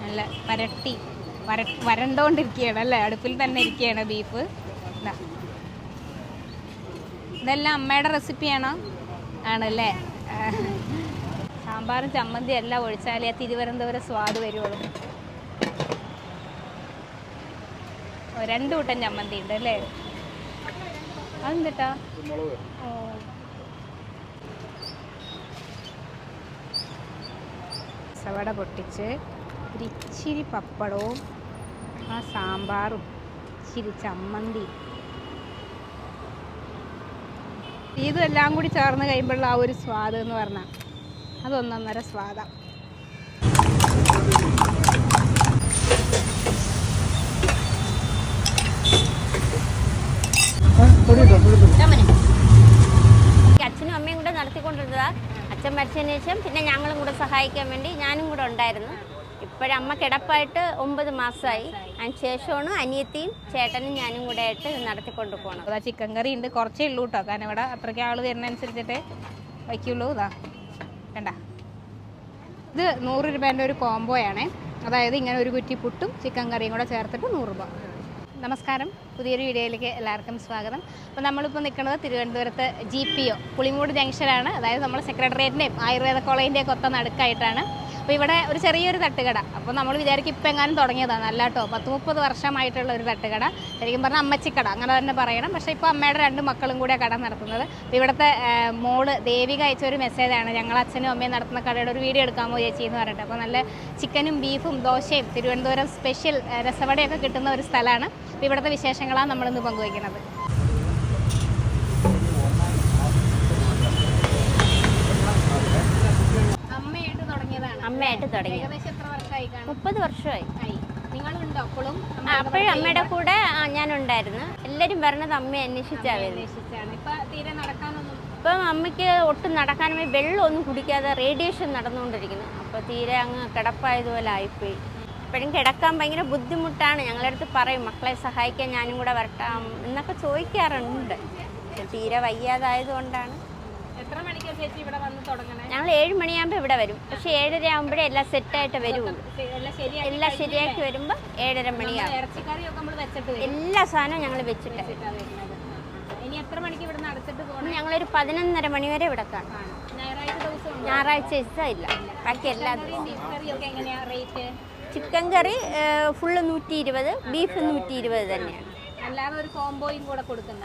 നല്ല വരട്ടി വര വരണ്ടോണ്ടിരിക്കുകയാണ് അല്ലേ? അടുപ്പിൽ തന്നെ ഇരിക്കുകയാണ് ബീഫ് ഇതാ. ഇതെല്ലാം അമ്മയുടെ റെസിപ്പിയാണോ ആണല്ലേ? സാമ്പാറും ചമ്മന്തി എല്ലാം ഒഴിച്ചാലേ തിരുവനന്തപുരം സ്വാദ് വരുള്ളൂ ഓ, രണ്ട് കൂട്ടം ചമ്മന്തി ഉണ്ട് അല്ലേ? അതെന്തിട്ടാ? ഓ. പൊട്ടിച്ച് ഒരു ഇച്ചിരി പപ്പടവും ആ സാമ്പാറും ഇച്ചിരി ചമ്മന്തി ഇതെല്ലാം കൂടി ചേർന്ന് കഴിയുമ്പോഴുള്ള ആ ഒരു സ്വാദ് എന്ന് പറഞ്ഞാൽ അതൊന്നൊന്നര സ്വാദാണ് അച്ഛനും അമ്മയും കൂടെ നടത്തിക്കൊണ്ടിരുന്നതാ. അച്ഛൻ മരിച്ചതിന് ശേഷം പിന്നെ ഞങ്ങളും കൂടെ സഹായിക്കാൻ വേണ്ടി ഞാനും കൂടെ ഉണ്ടായിരുന്നു. ഇപ്പോഴും അമ്മ കിടപ്പായിട്ട് ഒമ്പത് മാസമായി. അതിന് ശേഷമാണ് അനിയത്തിയും ചേട്ടനും ഞാനും കൂടെ ആയിട്ട് നടത്തിക്കൊണ്ട് പോകണം അതാ ചിക്കൻ കറി ഉണ്ട്. കുറച്ചേ ഉള്ളൂ കേട്ടോ കാരണം ഇവിടെ അത്രയ്ക്ക് ആൾ വരുന്നതനുസരിച്ചിട്ടേ വയ്ക്കുള്ളൂ. ഇതാ. വേണ്ട ഇത് നൂറ് രൂപേന്റെ ഒരു കോംബോയാണേ. അതായത് ഇങ്ങനെ ഒരു കുറ്റി പുട്ടും ചിക്കൻ കറിയും കൂടെ ചേർത്തിട്ട് നൂറ് രൂപ. നമസ്കാരം. പുതിയൊരു വീഡിയോയിലേക്ക് എല്ലാവർക്കും സ്വാഗതം. അപ്പോൾ നമ്മളിപ്പോൾ നിൽക്കുന്നത് തിരുവനന്തപുരത്ത് ജി പി ഒ പുളിമൂട് ജംഗ്ഷനാണ്. അതായത് നമ്മൾ സെക്രട്ടേറിയറ്റിന്റെയും ആയുർവേദ കോളേജിന്റെയും ഒക്കെ നടുക്കായിട്ടാണ്. അപ്പോൾ ഇവിടെ ഒരു ചെറിയൊരു തട്ടുകട. അപ്പോൾ നമ്മൾ വിചാരിക്കും ഇപ്പം എങ്ങാനും തുടങ്ങിയതാണ് അല്ല കേട്ടോ പത്ത് മുപ്പത് വർഷമായിട്ടുള്ള ഒരു തട്ടുകട. ശരിക്കും പറഞ്ഞാൽ അമ്മച്ചിക്കട. അങ്ങനെ തന്നെ പറയണം. പക്ഷേ ഇപ്പോൾ അമ്മയുടെ രണ്ട് മക്കളും കൂടെ കട നടത്തുന്നത്. അപ്പോൾ ഇവിടുത്തെ മോൾ ദേവിക അയച്ച ഒരു മെസ്സേജാണ് ഞങ്ങൾ അച്ഛനും അമ്മയും നടത്തുന്ന കടയുടെ ഒരു വീഡിയോ എടുക്കാമോ ചേച്ചി എന്ന് പറഞ്ഞിട്ട്. അപ്പോൾ നല്ല ചിക്കനും ബീഫും ദോശയും തിരുവനന്തപുരം സ്പെഷ്യൽ രസവടയൊക്കെ കിട്ടുന്ന ഒരു സ്ഥലമാണ്. അപ്പോൾ ഇവിടുത്തെ വിശേഷങ്ങളാണ് നമ്മളിന്ന് പങ്കുവയ്ക്കുന്നത്. അമ്മയായിട്ട് തുടങ്ങി. മുപ്പത് വർഷമായി. അപ്പോഴും? അമ്മയുടെ കൂടെ ഞാൻ ഉണ്ടായിരുന്നു എല്ലാരും പറഞ്ഞത് അമ്മ അന്വേഷിച്ചാ അന്വേഷിച്ചാണ്. ഇപ്പൊ അമ്മയ്ക്ക് ഒട്ടും നടക്കാനും വെള്ളം ഒന്നും കുടിക്കാതെ റേഡിയേഷൻ നടന്നുകൊണ്ടിരിക്കുന്നു. അപ്പോൾ തീരെ അങ്ങ് കിടപ്പായതുപോലെ ആയിപ്പോയി. ഇപ്പോഴും കിടക്കാൻ ഭയങ്കര ബുദ്ധിമുട്ടാണ്. ഞങ്ങളുടെ അടുത്ത് പറയും മക്കളെ സഹായിക്കാൻ ഞാനും കൂടെ വരട്ടാം എന്നൊക്കെ ചോദിക്കാറുണ്ട്. തീരെ തീരെ വയ്യാതായതുകൊണ്ടാണ് എത്ര മണിക്കാ ചേച്ചി ഇവിടെ വന്ന് തുടങ്ങണേ? ഞങ്ങൾ ഏഴ് മണിയാകുമ്പോൾ ഇവിടെ വരും. പക്ഷെ ഏഴര ആകുമ്പോഴേ എല്ലാം സെറ്റായിട്ട് വരുള്ളൂ എല്ലാം ശരിയാക്കി വരുമ്പോ വരുമ്പോൾ ഏഴര മണിയാകും ഇറച്ചിക്കറിയൊക്കെ നമ്മൾ വെച്ചിട്ട് വരും. എല്ലാ സാധനവും ഞങ്ങൾ വെച്ചിട്ട് വെച്ചിട്ടാ വരുന്നത്. ഇനി എത്ര മണിക്ക് ഇവിടെ നടത്തിട്ട് പോകണം ഞങ്ങളൊരു പതിനൊന്നര മണി വരെ ഇവിടെ കാണും. ഞായറാഴ്ച ദിവസം ഇല്ല. ബാക്കി എല്ലാ ദിവസവും. ചിക്കൻ കറി ഫുള്ള് നൂറ്റി ഇരുപത് ബീഫ് നൂറ്റി ഇരുപത് തന്നെയാണ്.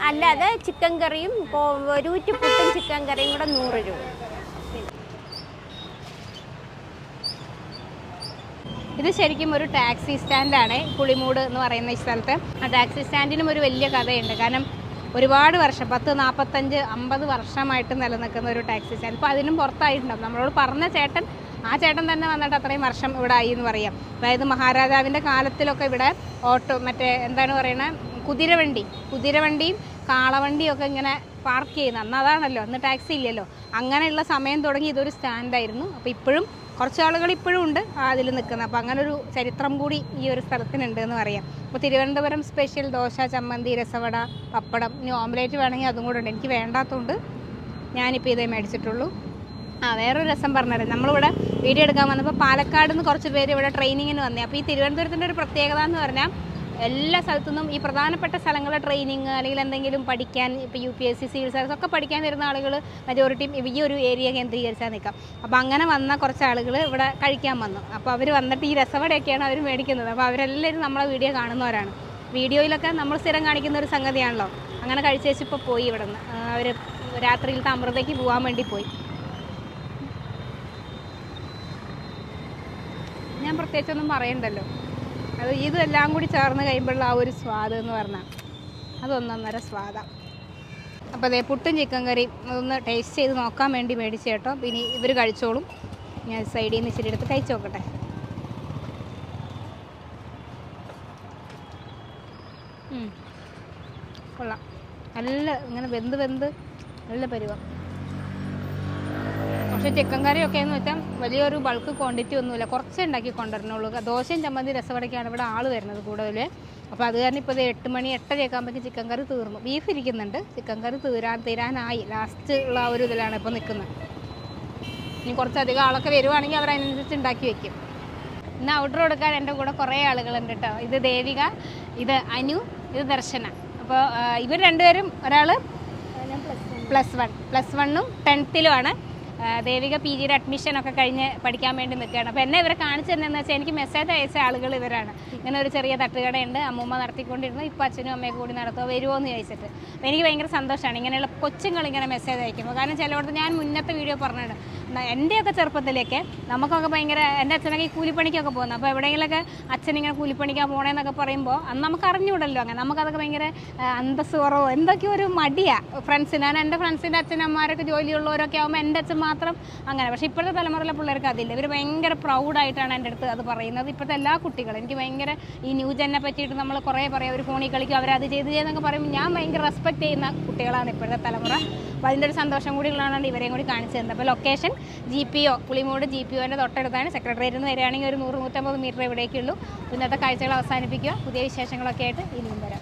അല്ലാതെ ചിക്കൻ കറിയും ഒരു ഊറ്റിപ്പുട്ടും ചിക്കൻ കറിയും കൂടെ നൂറ് രൂപ. ഇത് ശരിക്കും ഒരു ടാക്സി സ്റ്റാൻഡാണ് പുളിമൂട് എന്ന് പറയുന്ന സ്ഥലത്ത്. ആ ടാക്സി സ്റ്റാൻഡിനും ഒരു വലിയ കഥയുണ്ട്. കാരണം ഒരുപാട് വർഷം പത്ത് നാൽപ്പത്തഞ്ച് അമ്പത് വർഷമായിട്ട് നിലനിൽക്കുന്ന ഒരു ടാക്സി സ്റ്റാൻഡ്. ഇപ്പോൾ അതിനും പുറത്തായിട്ടുണ്ടാവും. നമ്മളോട് പറഞ്ഞ ചേട്ടൻ ആ ചേട്ടൻ തന്നെ വന്നിട്ട് അത്രയും വർഷം ഇവിടെ ആയി എന്ന് പറയാം. അതായത് മഹാരാജാവിന്റെ കാലത്തിലൊക്കെ ഇവിടെ ഓട്ടോ മറ്റേ എന്താണ് പറയണത് കുതിരവണ്ടി കുതിരവണ്ടിയും കാളവണ്ടിയും ഒക്കെ ഇങ്ങനെ പാർക്ക് ചെയ്യുന്നത് അന്ന് അതാണല്ലോ അന്ന് ടാക്സി ഇല്ലല്ലോ. അങ്ങനെയുള്ള സമയം തുടങ്ങി ഇതൊരു സ്റ്റാൻഡായിരുന്നു അപ്പോൾ ഇപ്പോഴും കുറച്ച് ആളുകൾ ഇപ്പോഴും ഉണ്ട് അതിൽ നിൽക്കുന്നത്. അപ്പോൾ അങ്ങനൊരു ചരിത്രം കൂടി ഈ ഒരു സ്ഥലത്തിനുണ്ട് എന്ന് പറയാം. അപ്പോൾ തിരുവനന്തപുരം സ്പെഷ്യൽ ദോശ ചമ്മന്തി രസവട പപ്പടം ഇനി ഓംലേറ്റ് വേണമെങ്കിൽ അതും കൂടെ ഉണ്ട്. എനിക്ക് വേണ്ടാത്തതുകൊണ്ട് ഞാനിപ്പോൾ ഇതേ മേടിച്ചിട്ടുള്ളൂ. ആ വേറൊരു രസം പറഞ്ഞുതരാം. നമ്മളിവിടെ വീഡിയോ എടുക്കാൻ വന്നപ്പോൾ പാലക്കാട് നിന്ന് കുറച്ച് പേര് ഇവിടെ ട്രെയിനിങ്ങിന് വന്നേ. അപ്പോൾ ഈ തിരുവനന്തപുരത്തിന്റെ ഒരു പ്രത്യേകത എന്ന് പറഞ്ഞാൽ എല്ലാ സ്ഥലത്തുനിന്നും ഈ പ്രധാനപ്പെട്ട സ്ഥലങ്ങളെ ട്രെയിനിങ് അല്ലെങ്കിൽ എന്തെങ്കിലും പഠിക്കാൻ ഇപ്പോൾ U P S C civil service ഒക്കെ പഠിക്കാൻ വരുന്ന ആളുകൾ മജോറിറ്റിയും ഈ ഒരു ഏരിയ കേന്ദ്രീകരിച്ചാൽ നിൽക്കാം അപ്പോൾ അങ്ങനെ വന്ന കുറച്ച് ആളുകൾ ഇവിടെ കഴിക്കാൻ വന്നു. അപ്പോൾ അവർ വന്നിട്ട് ഈ രസവടയൊക്കെയാണ് അവർ മേടിക്കുന്നത്. അപ്പോൾ അവരെല്ലാവരും നമ്മളെ വീഡിയോ കാണുന്നവരാണ്. വീഡിയോയിലൊക്കെ നമ്മൾ സ്ഥിരം കാണിക്കുന്ന ഒരു സംഗതിയാണല്ലോ. അങ്ങനെ കഴിച്ചേച്ച് ഇപ്പോൾ പോയി ഇവിടെ നിന്ന് അവർ രാത്രിയിലത്തെ അമൃതയ്ക്ക് പോകാൻ വേണ്ടി പോയി. ഞാൻ പ്രത്യേകിച്ചൊന്നും പറയണ്ടല്ലോ. അത് ഇതെല്ലാം കൂടി ചേർന്ന് കഴിയുമ്പോഴുള്ള ആ ഒരു സ്വാദ് എന്ന് പറഞ്ഞാൽ അതൊന്നൊന്നര സ്വാദാണ് അപ്പോൾ അതേ പുട്ടും ചിക്കൻ കറിയും അതൊന്ന് ടേസ്റ്റ് ചെയ്ത് നോക്കാൻ വേണ്ടി മേടിച്ച് കേട്ടോ. പിന്നെ ഇവർ കഴിച്ചോളും. ഞാൻ സൈഡിൽ നിന്ന് ഇച്ചിരി എടുത്ത് കഴിച്ചു നോക്കട്ടെ. കൊള്ളാം. നല്ല ഇങ്ങനെ വെന്ത് വെന്ത് നല്ല പരുവം. പക്ഷേ ചിക്കൻ കറിയൊക്കെ എന്ന് വെച്ചാൽ വലിയൊരു ബൾക്ക് ക്വാണ്ടിറ്റി ഒന്നുമില്ല. കുറച്ചേ ഉണ്ടാക്കി കൊണ്ടുവരണുള്ളൂ ദോശയും ചമ്മന്തി രസവടയ്ക്കാണ് ഇവിടെ ആൾ വരുന്നത് കൂടുതൽ അപ്പോൾ അത് കാരണം ഇപ്പോൾ ഇത് എട്ട് മണി എട്ടരയൊക്കെ ആകുമ്പോഴേക്കും ചിക്കൻ കറി തീർന്നു. ബീഫ് ഇരിക്കുന്നുണ്ട്. ചിക്കൻ കറി തീരാൻ തീരാനായി. ലാസ്റ്റ് ഉള്ള ഒരു ഇതിലാണ് ഇപ്പോൾ നിൽക്കുന്നത്. ഇനി കുറച്ചധികം ആളൊക്കെ വരുവാണെങ്കിൽ അവർ അതിനനുസരിച്ച് ഉണ്ടാക്കി വെക്കും. ഇന്ന് ഔട്ട്ഡോർ കൊടുക്കാൻ എന്റെ കൂടെ കുറേ ആളുകളുണ്ട് കേട്ടോ ഇത് ദേവിക ഇത് അനു ഇത് ദർശന. അപ്പോൾ ഇവർ രണ്ടുപേരും ഒരാൾ പ്ലസ് വൺ പ്ലസ് വണ്ണും ടെൻത്തിലുമാണ് ദേവിക പി ജിയുടെ അഡ്മിഷൻ ഒക്കെ കഴിഞ്ഞ് പഠിക്കാൻ വേണ്ടി നിൽക്കുകയാണ്. അപ്പോൾ എന്നെ ഇവരെ കാണിച്ചു തന്നെയെന്ന് വെച്ചാൽ എനിക്ക് മെസ്സേജ് അയച്ച ആളുകൾ ഇവരാണ്. ഇങ്ങനെ ഒരു ചെറിയ തട്ടുകടയുണ്ട്. അമ്മൂമ്മ നടത്തിക്കൊണ്ടിരുന്നു. ഇപ്പോൾ അച്ഛനും അമ്മയും കൂടി നടത്തുക വരുമോ എന്ന് ചോദിച്ചിട്ട്. അപ്പോൾ എനിക്ക് ഭയങ്കര സന്തോഷമാണ് ഇങ്ങനെയുള്ള കൊച്ചുങ്ങൾ ഇങ്ങനെ മെസ്സേജ് അയക്കുമ്പോൾ കാരണം ചിലയിടത്ത് ഞാൻ മുന്നത്തെ വീഡിയോ പറഞ്ഞിട്ടുണ്ട് എന്റെയൊക്കെ ചെറുപ്പത്തിലേക്ക് നമുക്കൊക്കെ ഭയങ്കര എന്റെ അച്ഛനൊക്കെ ഈ കൂലിപ്പണിക്കൊക്കെ പോകുന്നത്. അപ്പോൾ എവിടെയെങ്കിലൊക്കെ അച്ഛൻ ഇങ്ങനെ കൂലിപ്പണിക്കാൻ പോകണേന്നൊക്കെ പറയുമ്പോൾ അന്ന് നമുക്ക് അറിഞ്ഞൂടല്ലോ അങ്ങനെ. നമുക്കതൊക്കെ ഭയങ്കര അന്തസ്സുറവോ എന്തൊക്കെയോ ഒരു മടിയാണ് ഫ്രണ്ട്സിന് ഞാൻ എന്റെ ഫ്രണ്ട്സിന്റെ അച്ഛനമ്മമാരൊക്കെ ജോലിയുള്ളവരൊക്കെ ആകുമ്പോൾ എന്റെ അച്ഛൻ മാത്രം അങ്ങനെ. പക്ഷേ ഇപ്പോഴത്തെ തലമുറയിലെ പിള്ളേർക്ക് അതില്ല. ഇവർ ഭയങ്കര പ്രൗഡായിട്ടാണ് എന്റെ അടുത്ത് അത് പറയുന്നത്. ഇപ്പോഴത്തെ എല്ലാ കുട്ടികളും എനിക്ക് ഭയങ്കര ഈ ന്യൂ ജെന്നെ പറ്റിയിട്ട് നമ്മൾ കുറേ പറയും. അവർ ഫോണിൽ കളിക്കും അവരത് ചെയ്ത് ചെയ്തെന്നൊക്കെ പറയുമ്പോൾ ഞാൻ ഭയങ്കര റെസ്പെക്ട് ചെയ്യുന്ന കുട്ടികളാണ് ഇപ്പോഴത്തെ തലമുറ. അപ്പോൾ അതിന്റെ ഒരു സന്തോഷം കൂടി ഉള്ളതാണ് ഇവരെയും കൂടി കാണിച്ചു തന്നത് അപ്പോൾ location G P O Pulimoodu G P ഒന്റെ തൊട്ടടുത്താണ്. സെക്രട്ടേറിയറ്റ് നിന്ന് വരികയാണെങ്കിൽ ഒരു നൂറ് നൂറ്റമ്പത് മീറ്റർ ഇവിടേക്കുള്ളൂ. ഇന്നത്തെ കാഴ്ചകൾ അവസാനിപ്പിക്കുക. പുതിയ വിശേഷങ്ങളൊക്കെ ആയിട്ട് ഇനിയും വരാം.